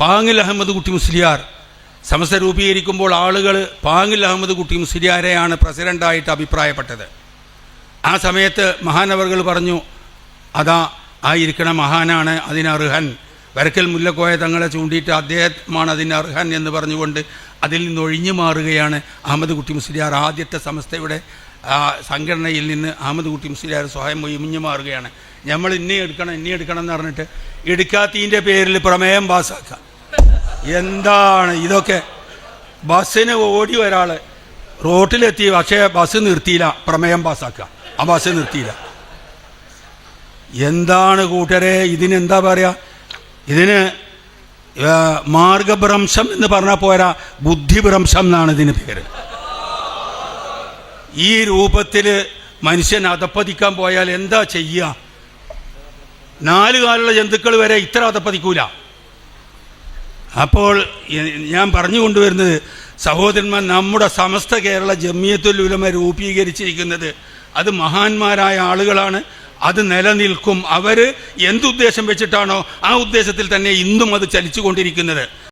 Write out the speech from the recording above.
പാങ്ങിൽ അഹമ്മദ് കുട്ടി മുസ്ലിയാർ. സമസ്ത രൂപീകരിക്കുമ്പോൾ ആളുകൾ പാങ്ങിൽ അഹമ്മദ് കുട്ടി മുസ്ലിയാരെയാണ് പ്രസിഡന്റായിട്ട് അഭിപ്രായപ്പെട്ടത്. ആ സമയത്ത് മഹാനവറുകൾ പറഞ്ഞു അതാ ആയിരിക്കണം മഹാനാണ് അതിനർഹൻ വരക്കൽ മുല്ലക്കോയ തങ്ങളെ ചൂണ്ടിയിട്ട് അദ്ദേഹമാണ് അതിന് അർഹൻ എന്ന് പറഞ്ഞുകൊണ്ട് അതിൽ നിന്ന് ഒഴിഞ്ഞു മാറുകയാണ് അഹമ്മദ് കുട്ടി മുസ്ലിയാർ. ആദ്യത്തെ സമസ്തയുടെ സംഘടനയിൽ നിന്ന് അഹമ്മദ് കുട്ടി മുസ്ലിയാർ സ്വയം ഒഴിഞ്ഞു മാറുകയാണ്. നമ്മൾ ഇന്നെ എടുക്കണം ഇന്നെ എടുക്കണം എന്ന് പറഞ്ഞിട്ട് എടുക്കാത്തതിന്റെ പേരിൽ പ്രമേയം പാസ്സാക്കുക എന്താണ് ഇതൊക്കെ? ബസ്സിന് ഓടി ഒരാൾ റോട്ടിലെത്തി പക്ഷേ ബസ് നിർത്തിയില്ല പ്രമേയം പാസ്സാക്കുക ആ ബസ് നിർത്തിയില്ല. എന്താണ് കൂട്ടരെ ഇതിനെന്താ പറയുക ഇതിന് മാർഗഭ്രംശം എന്ന് പറഞ്ഞാൽ പോരാ ബുദ്ധിഭ്രംശം എന്നാണ് ഇതിന് പേര്. ഈ രൂപത്തിൽ മനുഷ്യൻ അധപ്പതിക്കാൻ പോയാൽ എന്താ ചെയ്യുക നാല് കാലുള്ള ജന്തുക്കൾ വരെ ഇത്ര അധപ്പതിക്കൂല. അപ്പോൾ ഞാൻ പറഞ്ഞു കൊണ്ടുവരുന്നത് സഹോദരന്മാർ നമ്മുടെ സമസ്ത കേരള ജമിയത്തുൽ ഉലമ രൂപീകരിച്ചിരിക്കുന്നത് അത് മഹാന്മാരായ ആളുകളാണ്. അത് നിലനിൽക്കും. അവർ എന്തുദ്ദേശം വെച്ചിട്ടാണോ ആ ഉദ്ദേശത്തിൽ തന്നെ ഇന്നും അത് ചലിച്ചുകൊണ്ടിരിക്കുന്നത്.